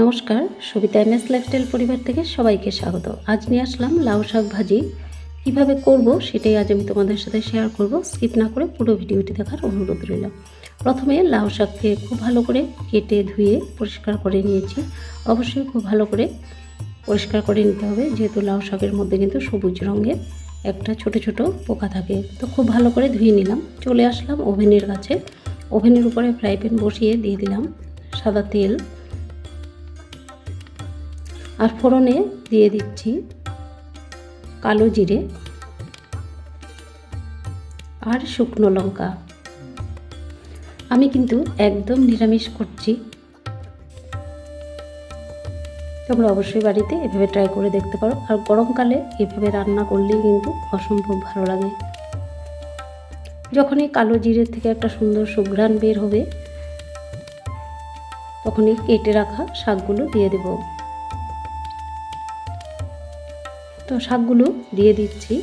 নমস্কার, Sabita M S lifestyle পরিবার থেকে সবাইকে স্বাগত। আজ নিয়ে আসলাম লাউ শাক ভাজি। কীভাবে করব সেটাই আজ আমি তোমাদের সাথে শেয়ার করব। স্কিপ না করে পুরো ভিডিওটি দেখার অনুরোধ রইল। প্রথমে লাউ শাককে খুব ভালো করে কেটে ধুয়ে পরিষ্কার করে নিয়েছি। অবশ্যই খুব ভালো করে পরিষ্কার করে নিতে হবে, যেহেতু লাউ শাকের মধ্যে কিন্তু সবুজ রঙের একটা ছোট ছোট পোকা থাকে। তো খুব ভালো করে ধুয়ে নিলাম। চলে আসলাম ওভেনের কাছে। ওভেনের উপরে ফ্রাই প্যান বসিয়ে দিয়ে দিলাম সাদা তেল। আর ফোড়নে দিয়ে দিচ্ছি কালো জিরে আর শুকনো লঙ্কা। আমি কিন্তু একদম নিরামিষ করছি। তোমরা অবশ্যই বাড়িতে এভাবে ট্রাই করে দেখতে পারো। আর গরমকালে এভাবে রান্না করলেই কিন্তু অসম্ভব ভালো লাগে। যখনই কালো জিরের থেকে একটা সুন্দর সুঘ্রাণ বের হবে, তখনই কেটে রাখা শাকগুলো দিয়ে দেবো। তো শাকগুলো দিয়ে দিচ্ছি।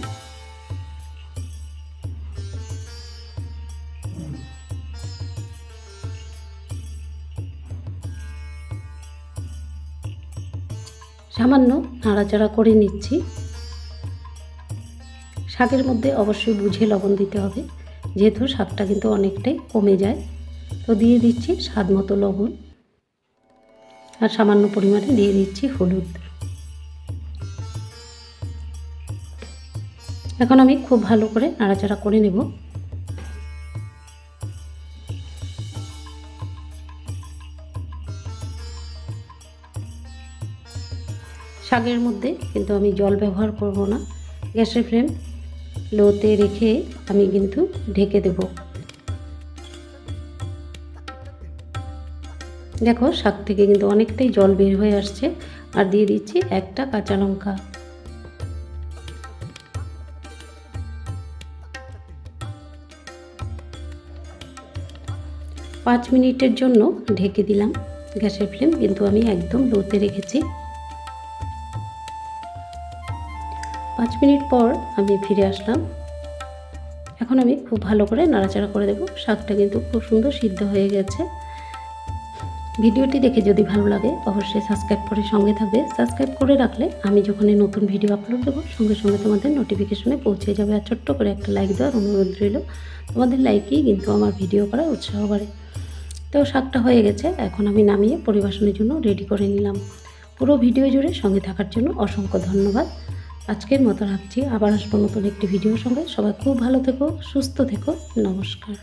সামান্য নাড়াচাড়া করে নিচ্ছি। শাকের মধ্যে অবশ্যই বুঝে লবণ দিতে হবে, যেহেতু শাকটা কিন্তু অনেকটাই কমে যায়। তো দিয়ে দিচ্ছি স্বাদ মতো লবণ। আর সামান্য পরিমাণে দিয়ে দিচ্ছি হলুদ। এখন আমি খুব ভালো করে নাড়াচাড়া করে নেব। শাকের মধ্যে কিন্তু আমি জল ব্যবহার করব না। গ্যাসের ফ্লেম লোতে রেখে আমি কিন্তু ঢেকে দেব। দেখো শাক থেকে কিন্তু অনেকটাই জল বের হয়ে আসছে। আর দিয়ে দিচ্ছি একটা কাঁচা লঙ্কা। পাঁচ মিনিটের জন্য ঢেকে দিলাম। গ্যাসের ফ্লেম কিন্তু আমি একদম লোতে রেখেছি। পাঁচ মিনিট পর আমি ফিরে আসলাম। এখন আমি খুব ভালো করে নাড়াচাড়া করে দেবো। শাকটা কিন্তু খুব সুন্দর সিদ্ধ হয়ে গেছে। ভিডিওটি দেখে যদি ভালো লাগে, অবশ্যই সাবস্ক্রাইব করে সঙ্গে থাকবে। সাবস্ক্রাইব করে রাখলে আমি যখনই নতুন ভিডিও আপলোড দেবো, সঙ্গে সঙ্গে তোমাদের নোটিফিকেশনে পৌঁছে যাবে। আর ছোট্ট করে একটা লাইক দেওয়ার অনুরোধ রইল। তোমাদের লাইকেই কিন্তু আমার ভিডিও করার উৎসাহ বাড়ে। তো শাকটা হয়ে গেছে। এখন আমি নামিয়ে পরিবেশনের জন্য রেডি করে নিলাম। পুরো ভিডিও জুড়ে সঙ্গে থাকার জন্য অসংখ্য ধন্যবাদ। আজকের মতো রাখছি। আবার আসব নতুন একটি ভিডিওর সঙ্গে। সবাই খুব ভালো থেকো, সুস্থ থেকো। নমস্কার।